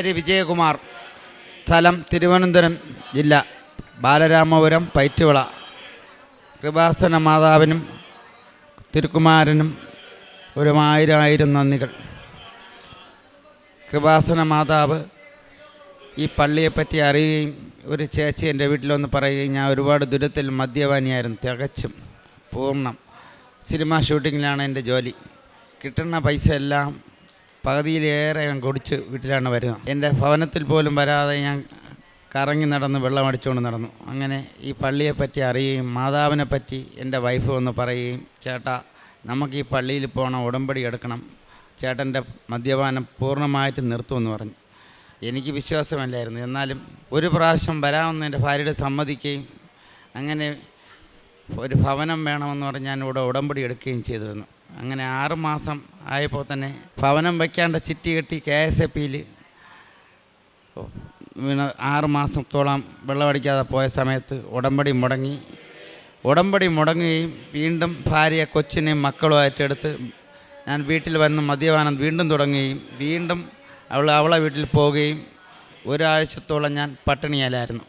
പേര് വിജയകുമാർ. സ്ഥലം തിരുവനന്തപുരം ജില്ല. ബാലരാമപുരം പൈറ്റുവിള. കൃപാസന മാതാവിനും തിരുക്കുമാരനും ഒരു ആയിരം ആയിരം നന്ദികൾ. കൃപാസന മാതാവ് ഈ പള്ളിയെപ്പറ്റി അറിയുകയും ഒരു ചേച്ചി എന്റെ വീട്ടിലൊന്ന് പറയുകയും ഞാൻ ഒരുപാട് ദുരിതത്തിൽ മദ്യപാനിയായിരുന്നു തികച്ചും പൂർണം. സിനിമ ഷൂട്ടിങ്ങിലാണ് എന്റെ ജോലി. കിട്ടുന്ന പൈസ എല്ലാം പകുതിയിലേറെ ഞാൻ കുടിച്ച് വീട്ടിലാണ് വരിക. എന്റെ ഭവനത്തിൽ പോലും വരാതെ ഞാൻ കറങ്ങി നടന്ന് വെള്ളം അടിച്ചുകൊണ്ട് നടന്നു. അങ്ങനെ ഈ പള്ളിയെപ്പറ്റി അറിയുകയും മാതാവിനെ പറ്റി എന്റെ വൈഫ് ഒന്ന് പറയുകയും ചേട്ടാ നമുക്ക് ഈ പള്ളിയിൽ പോകണം ഉടമ്പടി എടുക്കണം. ചേട്ടന്റെ മദ്യപാനം പൂർണമായിട്ട് നിർത്തുമെന്ന് പറഞ്ഞു. എനിക്ക് വിശ്വാസമല്ലായിരുന്നു. എന്നാലും ഒരു പ്രാവശ്യം വരാമെന്ന് എന്റെ ഭാര്യയുടെ സമ്മതിക്കുകയും അങ്ങനെ ഒരു ഭവനം വേണമെന്ന് പറഞ്ഞ് ഞാൻ ഇവിടെ ഉടമ്പടി എടുക്കുകയും ചെയ്തിരുന്നു. അങ്ങനെ ആറുമാസം ആയപ്പോൾ തന്നെ ഭവനം വയ്ക്കാണ്ട് ചിറ്റി കെട്ടി കെ എസ് എ പിയിൽ പിന്നെ ആറുമാസത്തോളം വെള്ളമടിക്കാതെ പോയ സമയത്ത് ഉടമ്പടി മുടങ്ങി. ഉടമ്പടി മുടങ്ങുകയും വീണ്ടും ഭാര്യ കൊച്ചിനെയും മക്കളും ഏറ്റെടുത്ത് ഞാൻ വീട്ടിൽ വന്ന് മദ്യപാനം വീണ്ടും തുടങ്ങുകയും വീണ്ടും അവൾ അവളെ വീട്ടിൽ പോവുകയും ഒരാഴ്ചത്തോളം ഞാൻ പട്ടിണിയാലായിരുന്നു.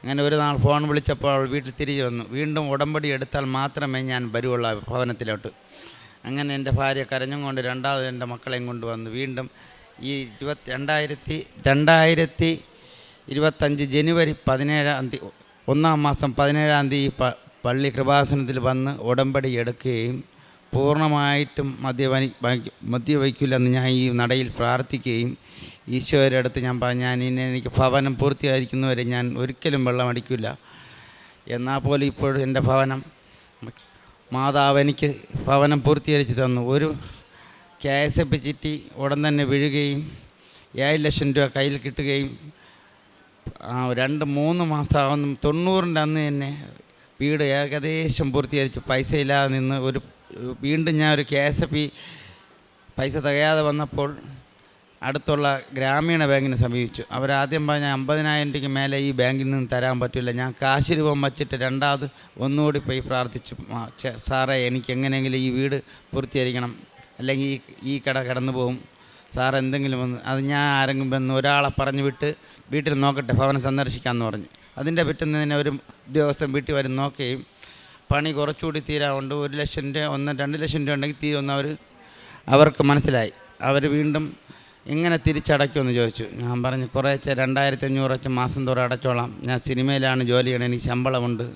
അങ്ങനെ ഒരു നാൾ ഫോൺ വിളിച്ചപ്പോൾ അവൾ വീട്ടിൽ തിരികെ വന്നു. വീണ്ടും ഉടമ്പടി എടുത്താൽ മാത്രമേ ഞാൻ വരുവുള്ളൂ ഭവനത്തിലോട്ട്. അങ്ങനെ എന്റെ ഭാര്യ കരഞ്ഞും കൊണ്ട് രണ്ടാമത് എന്റെ മക്കളെയും കൊണ്ടുവന്നു വീണ്ടും ഈ ഇരുപത്തി രണ്ടായിരത്തി രണ്ടായിരത്തി ഇരുപത്തഞ്ച് ജനുവരി പതിനേഴാം തീയതി ഒന്നാം മാസം പതിനേഴാം തീയതി പള്ളി കൃപാസനത്തിൽ വന്ന് ഉടമ്പടി എടുക്കുകയും പൂർണമായിട്ടും മദ്യപനി മദ്യവയ്ക്കില്ലെന്ന് ഞാൻ ഈ നടയിൽ പ്രാർത്ഥിക്കുകയും ഈശോയുടെ അടുത്ത് ഞാൻ പറഞ്ഞു ഞാൻ ഇനി എനിക്ക് ഭവനം പൂർത്തിയായിരിക്കുന്നവരെ ഞാൻ ഒരിക്കലും വെള്ളം അടിക്കില്ല. എന്നാൽ പോലും ഇപ്പോഴും എന്റെ ഭവനം മാതാവ് എനിക്ക് ഭവനം പൂർത്തീകരിച്ച് തന്നു. ഒരു കെ എസ് എഫ് ചിറ്റി ഉടൻ തന്നെ വീഴുകയും ഏഴ് ലക്ഷം രൂപ കയ്യിൽ കിട്ടുകയും രണ്ട് മൂന്ന് മാസമാകുന്ന തൊണ്ണൂറിന്റെ അന്ന് തന്നെ വീട് ഏകദേശം പൂർത്തീകരിച്ചു. പൈസ ഇല്ലാതെ നിന്ന് ഒരു വീണ്ടും ഞാൻ ഒരു കെ എസ് എഫ് പൈസ തികയാതെ വന്നപ്പോൾ അടുത്തുള്ള ഗ്രാമീണ ബാങ്കിനെ സമീപിച്ചു. അവരാദ്യം പറഞ്ഞ അമ്പതിനായിരം രൂപയ്ക്ക് മേലെ ഈ ബാങ്കിൽ നിന്ന് തരാൻ പറ്റില്ല. ഞാൻ കാശ് രൂപം വച്ചിട്ട് രണ്ടാമത് ഒന്നുകൂടി പോയി പ്രാർത്ഥിച്ചു. സാറേ എനിക്ക് എങ്ങനെയെങ്കിലും ഈ വീട് പൂർത്തീകരിക്കണം. അല്ലെങ്കിൽ ഈ ഈ കട കടന്നു പോകും. സാർ എന്തെങ്കിലും ഒന്ന് അത് ഞാൻ ആരെങ്കിലും വന്ന് ഒരാളെ പറഞ്ഞു വിട്ട് വീട്ടിൽ നോക്കട്ടെ ഭവനം സന്ദർശിക്കാമെന്ന് പറഞ്ഞു. അതിന്റെ പിറ്റുന്നതിന് ഒരു ഉദ്യോഗസ്ഥൻ വീട്ടിൽ വരും നോക്കുകയും പണി കുറച്ചുകൂടി തീരാറുണ്ട് ഒരു ലക്ഷം രൂപ ഒന്ന് രണ്ട് ലക്ഷം രൂപ ഉണ്ടെങ്കിൽ തീരുമെന്ന് അവർ അവർക്ക് മനസ്സിലായി. അവർ വീണ്ടും എങ്ങനെ തിരിച്ചടയ്ക്കുമെന്ന് ചോദിച്ചു. ഞാൻ പറഞ്ഞു കുറേശ്ശെ രണ്ടായിരത്തി അഞ്ഞൂറ് വെച്ച് മാസം തോറും അടച്ചോളാം. ഞാൻ സിനിമയിലാണ് ജോലി ചെയ്യണം എനിക്ക് ശമ്പളമുണ്ട്.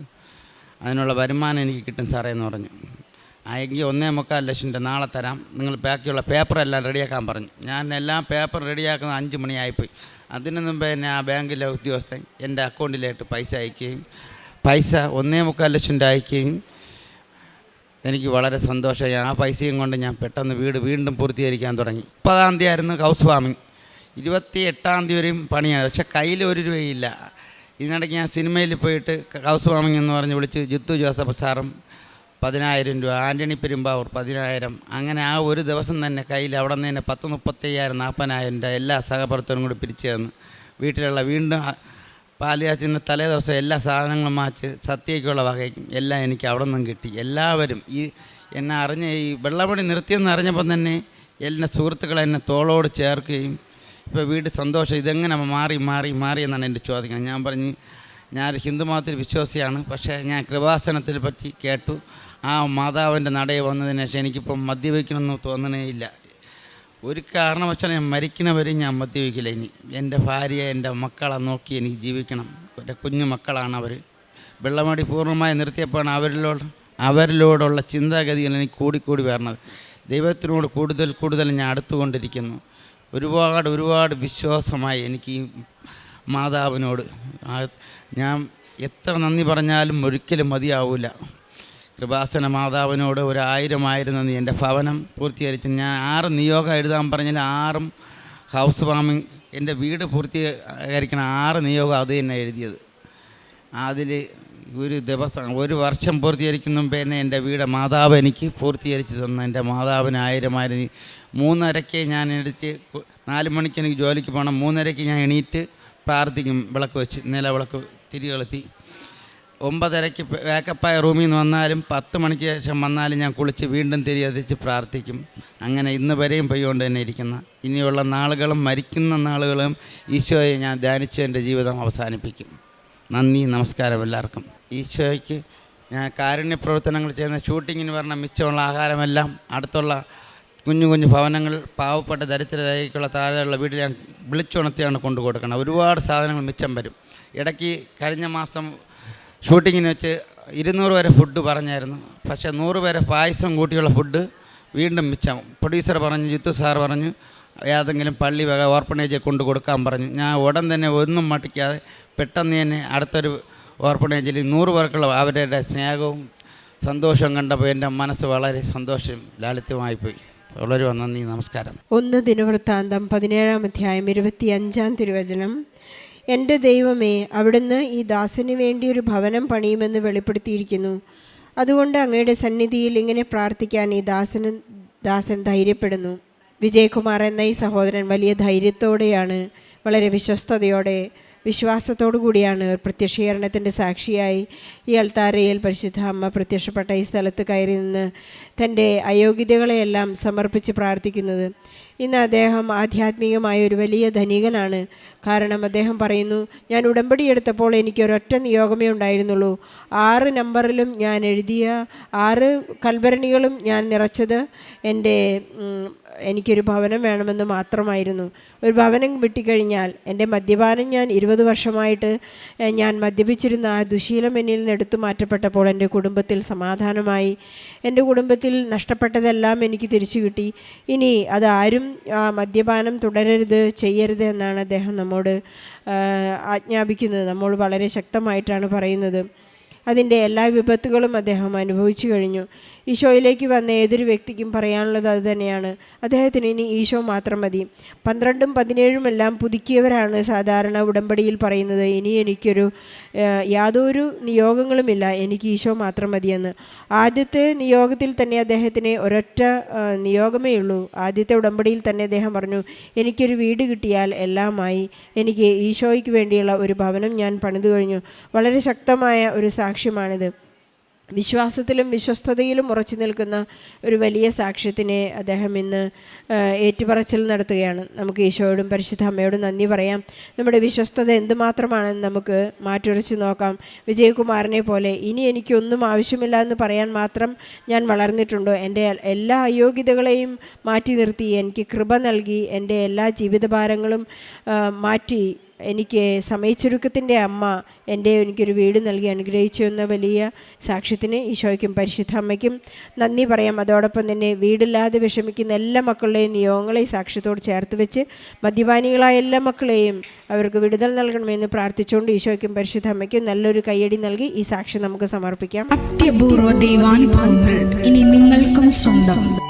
അതിനുള്ള വരുമാനം എനിക്ക് കിട്ടും സാറേ എന്ന് പറഞ്ഞു. എങ്കിൽ ഒന്നേ മുക്കാൽ ലക്ഷം രൂപ നാളെ തരാം. നിങ്ങൾ ബാക്കിയുള്ള പേപ്പറെല്ലാം റെഡിയാക്കാൻ പറഞ്ഞു. ഞാൻ എല്ലാം പേപ്പർ റെഡിയാക്കുന്ന അഞ്ച് മണിയായിപ്പോയി. അതിനു മുമ്പേ തന്നെ ആ ബാങ്കിലെ ഉദ്യോഗസ്ഥൻ എന്റെ അക്കൗണ്ടിലായിട്ട് പൈസ അയക്കുകയും പൈസ ഒന്നേ മുക്കാൽ ലക്ഷം രൂപ അയക്കുകയും എനിക്ക് വളരെ സന്തോഷമായി. ആ പൈസയും കൊണ്ട് ഞാൻ പെട്ടെന്ന് വീട് വീണ്ടും പൂർത്തീകരിക്കാൻ തുടങ്ങി. മുപ്പതാം തീയതി ആയിരുന്നു ഹൗസ് വാമിങ് ഇരുപത്തി എട്ടാം തീയതി വരെയും പണിയാണ്. പക്ഷെ കയ്യിൽ ഒരു രൂപയില്ല. ഇതിനിടയ്ക്ക് ഞാൻ സിനിമയിൽ പോയിട്ട് ഹൗസ് വാമിങ് എന്ന് പറഞ്ഞ് വിളിച്ച് ജിത്തു ജോസഫ് സാറും പതിനായിരം രൂപ ആന്റണി പെരുമ്പാവൂർ പതിനായിരം. അങ്ങനെ ആ ഒരു ദിവസം തന്നെ കയ്യിൽ അവിടെ നിന്ന് തന്നെ പത്ത് മുപ്പത്തയ്യായിരം നാൽപ്പതിനായിരം രൂപ എല്ലാ സഹപ്രവർത്തകരും കൂടി പിരിച്ചു തന്നു വീട്ടിലുള്ള വീണ്ടും പാലിയാച്ചിന്റെ തലേ ദിവസം എല്ലാ സാധനങ്ങളും മാച്ച് സത്യയ്ക്കുള്ള വകയ്ക്കും എല്ലാം എനിക്ക് അവിടെ നിന്നും കിട്ടി. എല്ലാവരും ഈ എന്നെ അറിഞ്ഞ ഈ വെള്ളപ്പണി നിർത്തിയെന്ന് അറിഞ്ഞപ്പം തന്നെ എല്ലാ സുഹൃത്തുക്കളെ എന്നെ തോളോട് ചേർക്കുകയും ഇപ്പോൾ വീട് സന്തോഷം ഇതെങ്ങനെ മാറി മാറി മാറി എന്നാണ് എന്റെ ചോദിക്കുന്നത് ഞാൻ പറഞ്ഞ് ഞാനൊരു ഹിന്ദു മതത്തിൽ വിശ്വാസിയാണ്. പക്ഷേ ഞാൻ കൃപാസനത്തിൽ പറ്റി കേട്ടു. ആ മാതാവിന്റെ നടയിൽ വന്നതിന് ശേഷം എനിക്കിപ്പം മദ്യപിക്കണമെന്ന് തോന്നണേ ഇല്ല. ഒരു കാരണവശാലും ഞാൻ മരിക്കണവരെ ഞാൻ മദ്യപിക്കില്ല ഇനി. എന്റെ ഭാര്യ എന്റെ മക്കളെ നോക്കി എനിക്ക് ജീവിക്കണം. എന്റെ കുഞ്ഞു മക്കളാണ് അവർ വെള്ളമടി പൂർണമായി നിർത്തിയപ്പോഴാണ് അവരിലോട് അവരിലോടുള്ള ചിന്താഗതികൾ എനിക്ക് കൂടിക്കൂടി വരണത്. ദൈവത്തിനോട് കൂടുതൽ കൂടുതൽ ഞാൻ അടുത്തുകൊണ്ടിരിക്കുന്നു. ഒരുപാട് ഒരുപാട് വിശ്വാസമായി എനിക്ക് ഈ മാതാവിനോട്. ഞാൻ എത്ര നന്ദി പറഞ്ഞാലും ഒരിക്കലും മതിയാവില്ല കൃപാസന മാതാവിനോട് ഒരു ആയിരം നന്ദി എന്റെ ഭവനം പൂർത്തീകരിച്ച്. ഞാൻ ആറ് നിയോഗം എഴുതാൻ പറഞ്ഞാൽ ആറും ഹൗസ് വാമിങ് എന്റെ വീട് പൂർത്തീകരിക്കണം ആറ് നിയോഗം അത് തന്നെ എഴുതിയത്. അതിൽ ഒരു ദിവസം ഒരു വർഷം പൂർത്തീകരിക്കുന്ന മുമ്പേ തന്നെ എന്റെ വീട് മാതാവ് എനിക്ക് പൂർത്തീകരിച്ച് തന്ന എന്റെ മാതാവിന് ആയിരം ആയിരം മൂന്നരയ്ക്ക് ഞാൻ എടുത്ത് നാല് മണിക്ക് എനിക്ക് ജോലിക്ക് പോകണം. മൂന്നരയ്ക്ക് ഞാൻ എണീറ്റ് പ്രാർത്ഥിക്കും വിളക്ക് വെച്ച് നിലവിളക്ക് തിരി കൊളുത്തി ഒമ്പതരയ്ക്ക് വേക്കപ്പായ റൂമിൽ നിന്ന് വന്നാലും പത്ത് മണിക്ക് ശേഷം വന്നാലും ഞാൻ കുളിച്ച് വീണ്ടും തിരിയതിച്ച് പ്രാർത്ഥിക്കും. അങ്ങനെ ഇന്ന് വരെയും പെയ്യോണ്ട് തന്നെ ഇരിക്കുന്ന ഇനിയുള്ള നാളുകളും മരിക്കുന്ന നാളുകളും ഈശോയെ ഞാൻ ധ്യാനിച്ച് എന്റെ ജീവിതം അവസാനിപ്പിക്കും. നന്ദി നമസ്കാരം എല്ലാവർക്കും. ഈശോയ്ക്ക് ഞാൻ കാരുണ്യ പ്രവർത്തനങ്ങൾ ചെയ്യുന്ന ഷൂട്ടിങ്ങിന് പറഞ്ഞ മിച്ചമുള്ള ആഹാരമെല്ലാം അടുത്തുള്ള കുഞ്ഞു കുഞ്ഞു ഭവനങ്ങൾ പാവപ്പെട്ട ദരിദ്രതയ്ക്കുള്ള താഴെയുള്ള വീട്ടിൽ ഞാൻ വിളിച്ചുണർത്തിയാണ് കൊണ്ടു കൊടുക്കണം ഒരുപാട് സാധനങ്ങൾ മിച്ചം വരും. ഇടയ്ക്ക് കഴിഞ്ഞ മാസം ഷൂട്ടിങ്ങിന് വെച്ച് ഇരുന്നൂറ് വരെ ഫുഡ് പറഞ്ഞായിരുന്നു. പക്ഷേ നൂറ് പേരെ പായസം കൂട്ടിയുള്ള ഫുഡ് വീണ്ടും മിച്ചം. പ്രൊഡ്യൂസർ പറഞ്ഞു ജിത്തു സാർ പറഞ്ഞു ഏതെങ്കിലും പള്ളി വക ഓർപ്പണേജിൽ കൊണ്ട് കൊടുക്കാൻ പറഞ്ഞു. ഞാൻ ഉടൻ തന്നെ ഒന്നും മട്ടിക്കാതെ പെട്ടെന്ന് തന്നെ അടുത്തൊരു ഓർപ്പണേജിൽ നൂറ് പേർക്കുള്ള അവരുടെ സ്നേഹവും സന്തോഷവും കണ്ടപ്പോൾ എന്റെ മനസ്സ് വളരെ സന്തോഷം ലാളിത്യമായി പോയി. വളരെ നന്ദി നമസ്കാരം. ഒന്ന് ദിനവൃത്താന്തം പതിനേഴാം അധ്യായം ഇരുപത്തി അഞ്ചാം തിരുവചനം. എന്റെ ദൈവമേ അവിടുന്ന് ഈ ദാസന് വേണ്ടി ഒരു ഭവനം പണിയുമെന്ന് വെളിപ്പെടുത്തിയിരിക്കുന്നു. അതുകൊണ്ട് അങ്ങയുടെ സന്നിധിയിൽ ഇങ്ങനെ പ്രാർത്ഥിക്കാൻ ഈ ദാസന് ദാസൻ ധൈര്യപ്പെടുന്നു. വിജയകുമാർ എന്ന ഈ സഹോദരൻ വലിയ ധൈര്യത്തോടെയാണ് വളരെ വിശ്വസ്തയോടെ വിശ്വാസത്തോടു കൂടിയാണ് പ്രത്യക്ഷീകരണത്തിന്റെ സാക്ഷിയായി ഈ അൾത്താരയിൽ പരിശുദ്ധ അമ്മ പ്രത്യക്ഷപ്പെട്ട ഈ സ്ഥലത്ത് കയറി നിന്ന് തന്റെ അയോഗ്യതകളെയെല്ലാം സമർപ്പിച്ച് പ്രാർത്ഥിക്കുന്നത്. ഇന്ന് അദ്ദേഹം ആധ്യാത്മികമായ ഒരു വലിയ ധനികനാണ്. കാരണം അദ്ദേഹം പറയുന്നു ഞാൻ ഉടമ്പടി എടുത്തപ്പോൾ എനിക്ക് ഒരൊറ്റ നിയോഗമേ ഉണ്ടായിരുന്നുള്ളൂ. ആറ് നമ്പറിലും ഞാൻ എഴുതിയ ആറ് കൽഭരണികളും ഞാൻ നിറച്ചത് എന്റെ എനിക്കൊരു ഭവനം വേണമെന്ന് മാത്രമായിരുന്നു. ഒരു ഭവനം വിട്ടിക്കഴിഞ്ഞാൽ എന്റെ മദ്യപാനം ഞാൻ ഇരുപത് വർഷമായിട്ട് ഞാൻ മദ്യപിച്ചിരുന്ന ആ ദുശീലം എന്നിൽ നിന്ന് എടുത്തു മാറ്റപ്പെട്ടപ്പോൾ എന്റെ കുടുംബത്തിൽ സമാധാനമായി. എന്റെ കുടുംബത്തിൽ നഷ്ടപ്പെട്ടതെല്ലാം എനിക്ക് തിരിച്ചു കിട്ടി. ഇനി അതാരും ആ മദ്യപാനം തുടരരുത് ചെയ്യരുത് എന്നാണ് അദ്ദേഹം നമ്മോട് ആജ്ഞാപിക്കുന്നത്. നമ്മൾ വളരെ ശക്തമായിട്ടാണ് പറയുന്നത്. അതിന്റെ എല്ലാ വിപത്തുകളും അദ്ദേഹം അനുഭവിച്ചു കഴിഞ്ഞു. ഈശോയിലേക്ക് വന്ന ഏതൊരു വ്യക്തിക്കും പറയാനുള്ളത് അത് തന്നെയാണ്. അദ്ദേഹത്തിന് ഇനി ഈശോ മാത്രം മതി. പന്ത്രണ്ടും പതിനേഴും എല്ലാം പുതുക്കിയവരാണ് സാധാരണ ഉടമ്പടിയിൽ പറയുന്നത്. ഇനി എനിക്കൊരു യാതൊരു നിയോഗങ്ങളുമില്ല. എനിക്ക് ഈശോ മാത്രം മതിയെന്ന്. ആദ്യത്തെ നിയോഗത്തിൽ തന്നെ അദ്ദേഹത്തിന് ഒരൊറ്റ നിയോഗമേ ഉള്ളൂ. ആദ്യത്തെ ഉടമ്പടിയിൽ തന്നെ അദ്ദേഹം പറഞ്ഞു എനിക്കൊരു വീട് കിട്ടിയാൽ എല്ലാമായി എനിക്ക് ഈശോയ്ക്ക് വേണ്ടിയുള്ള ഒരു ഭവനം ഞാൻ പണിതു കഴിഞ്ഞു. വളരെ ശക്തമായ ഒരു സാക്ഷ്യമാണിത്. വിശ്വാസത്തിലും വിശ്വസ്തതയിലും ഉറച്ചു നിൽക്കുന്ന ഒരു വലിയ സാക്ഷ്യത്തിനെ അദ്ദേഹം ഇന്ന് ഏറ്റുപറച്ചിൽ നടത്തുകയാണ്. നമുക്ക് ഈശോയോടും പരിശുദ്ധ അമ്മയോടും നന്ദി പറയാം. നമ്മുടെ വിശ്വസ്തത എന്തുമാത്രമാണെന്ന് നമുക്ക് മാറ്റുരച്ച് നോക്കാം. വിജയകുമാറിനെ പോലെ ഇനി എനിക്കൊന്നും ആവശ്യമില്ല എന്ന് പറയാൻ മാത്രം ഞാൻ വളർന്നിട്ടുണ്ടോ? എന്റെ എല്ലാ അയോഗ്യതകളെയും മാറ്റി നിർത്തി എനിക്ക് കൃപ നൽകി എന്റെ എല്ലാ ജീവിതഭാരങ്ങളും മാറ്റി എനിക്ക് സമയച്ചുരുക്കത്തിന്റെ അമ്മ എന്റെ എനിക്കൊരു വീട് നൽകി അനുഗ്രഹിച്ചു എന്ന വലിയ സാക്ഷ്യത്തിന് ഈശോയ്ക്കും പരിശുദ്ധ അമ്മയ്ക്കും നന്ദി പറയാം. അതോടൊപ്പം തന്നെ വീടില്ലാതെ വിഷമിക്കുന്ന എല്ലാ മക്കളുടെയും നിയോഗങ്ങളെ ഈ സാക്ഷ്യത്തോട് ചേർത്ത് വെച്ച് മദ്യപാനികളായ എല്ലാ മക്കളെയും അവർക്ക് വിടുതൽ നൽകണമെന്ന് പ്രാർത്ഥിച്ചുകൊണ്ട് ഈശോയ്ക്കും പരിശുദ്ധ അമ്മയ്ക്കും നല്ലൊരു കയ്യടി നൽകി ഈ സാക്ഷ്യം നമുക്ക് സമർപ്പിക്കാം. അത്യപൂർവ ദൈവാനുഭവങ്ങൾ ഇനി നിങ്ങൾക്കും സ്വന്തം.